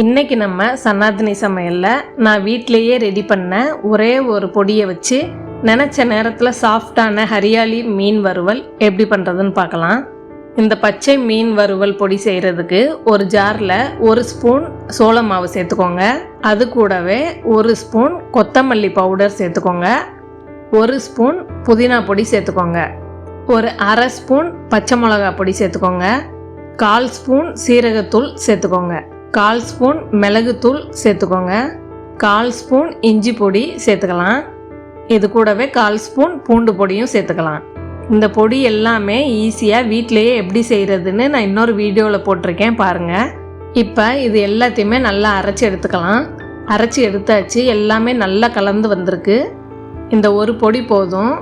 இன்றைக்கி நம்ம சனாதனி சமையலில் நான் வீட்டிலையே ரெடி பண்ண ஒரே ஒரு பொடியை வச்சு நினச்ச நேரத்தில் சாஃப்டான ஹரியாலி மீன் வறுவல் எப்படி பண்ணுறதுன்னு பார்க்கலாம். இந்த பச்சை மீன் வறுவல் பொடி செய்கிறதுக்கு ஒரு ஜாரில் ஒரு ஸ்பூன் சோள மாவு சேர்த்துக்கோங்க. அது கூடவே ஒரு ஸ்பூன் கொத்தமல்லி பவுடர் சேர்த்துக்கோங்க. ஒரு ஸ்பூன் புதினா பொடி சேர்த்துக்கோங்க. ஒரு அரை ஸ்பூன் பச்சை மிளகா பொடி சேர்த்துக்கோங்க. கால் ஸ்பூன் சீரகத்தூள் சேர்த்துக்கோங்க. கால் ஸ்பூன் மிளகுத்தூள் சேர்த்துக்கோங்க. கால் ஸ்பூன் இஞ்சி பொடி சேர்த்துக்கலாம். இது கூடவே கால் ஸ்பூன் பூண்டு பொடியும் சேர்த்துக்கலாம். இந்த பொடி எல்லாமே ஈஸியாக வீட்டிலையே எப்படி செய்கிறதுன்னு நான் இன்னொரு வீடியோவில் போட்டிருக்கேன் பாருங்கள் இப்போ இது எல்லாத்தையுமே நல்லா அரைச்சி எடுத்துக்கலாம். அரைச்சி எடுத்தாச்சு எல்லாமே நல்லா கலந்து வந்திருக்கு. இந்த ஒரு பொடி போதும்.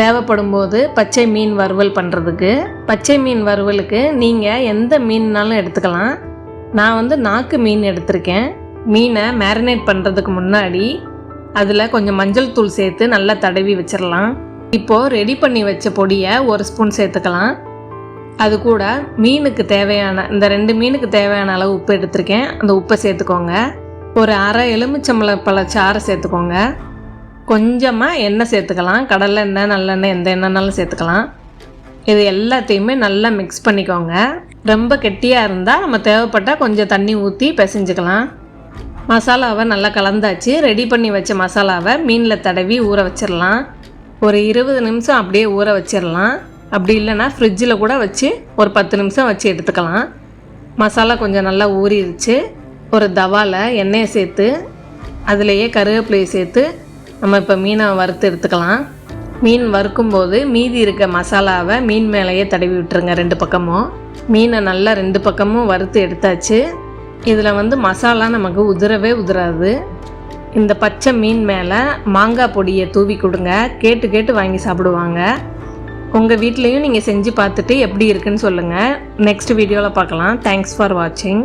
தேவைப்படும் போது பச்சை மீன் வறுவல் பண்ணுறதுக்கு பச்சை மீன் வறுவலுக்கு நீங்கள் எந்த மீன்னாலும் எடுத்துக்கலாம். நான் வந்து நாக்கு மீன் எடுத்திருக்கேன். மீனை மேரினேட் பண்ணுறதுக்கு முன்னாடி அதில் கொஞ்சம் மஞ்சள் தூள் சேர்த்து நல்லா தடவி வச்சிடலாம் இப்போது ரெடி பண்ணி வச்ச பொடியை ஒரு ஸ்பூன் சேர்த்துக்கலாம். அது கூட மீனுக்கு தேவையான இந்த ரெண்டு மீனுக்கு தேவையான அளவு உப்பு எடுத்திருக்கேன். அந்த உப்பை சேர்த்துக்கோங்க. ஒரு அரை எலுமிச்சம்பழ பழ சேர்த்துக்கோங்க. கொஞ்சமாக எண்ணெய் சேர்த்துக்கலாம். கடலை எண்ணெய் நல்லெண்ணெய் எந்த எண்ணெய்னாலும் சேர்த்துக்கலாம். இது எல்லாத்தையுமே நல்லா மிக்ஸ் பண்ணிக்கோங்க. ரொம்ப கெட்டியாக இருந்தால் நம்ம தேவைப்பட்டால் கொஞ்சம் தண்ணி ஊற்றி பிசைஞ்சுக்கலாம். மசாலாவை நல்லா கலந்தாச்சு. ரெடி பண்ணி வச்ச மசாலாவை மீனில் தடவி ஊற வச்சிடலாம் ஒரு இருபது நிமிஷம் அப்படியே ஊற வச்சிடலாம் அப்படி இல்லைன்னா ஃப்ரிட்ஜில் கூட வச்சு ஒரு பத்து நிமிஷம் வச்சு எடுத்துக்கலாம். மசாலா கொஞ்சம் நல்லா ஊறிடுச்சு ஒரு தவாவில் எண்ணெயை சேர்த்து அதுலேயே கருவேப்பிலையை சேர்த்து நம்ம இப்போ மீனை வறுத்து எடுத்துக்கலாம். மீன் வறுக்கும்போது மீதி இருக்க மசாலாவை மீன் மேலேயே தடவி விட்டுருங்க ரெண்டு பக்கமும். மீனை நல்லா ரெண்டு பக்கமும் வறுத்து எடுத்தாச்சு. இதில் வந்து மசாலா நமக்கு உதிரவே உதிராது. இந்த பச்சை மீன் மேலே மாங்காய் பொடியை தூவி கொடுங்க. கேட்டு கேட்டு வாங்கி சாப்பிடுவாங்க. உங்கள் வீட்லேயும் நீங்கள் செஞ்சு பார்த்துட்டு எப்படி இருக்குன்னு சொல்லுங்கள் நெக்ஸ்ட் வீடியோவில் பார்க்கலாம். தேங்க்ஸ் ஃபார் வாட்சிங்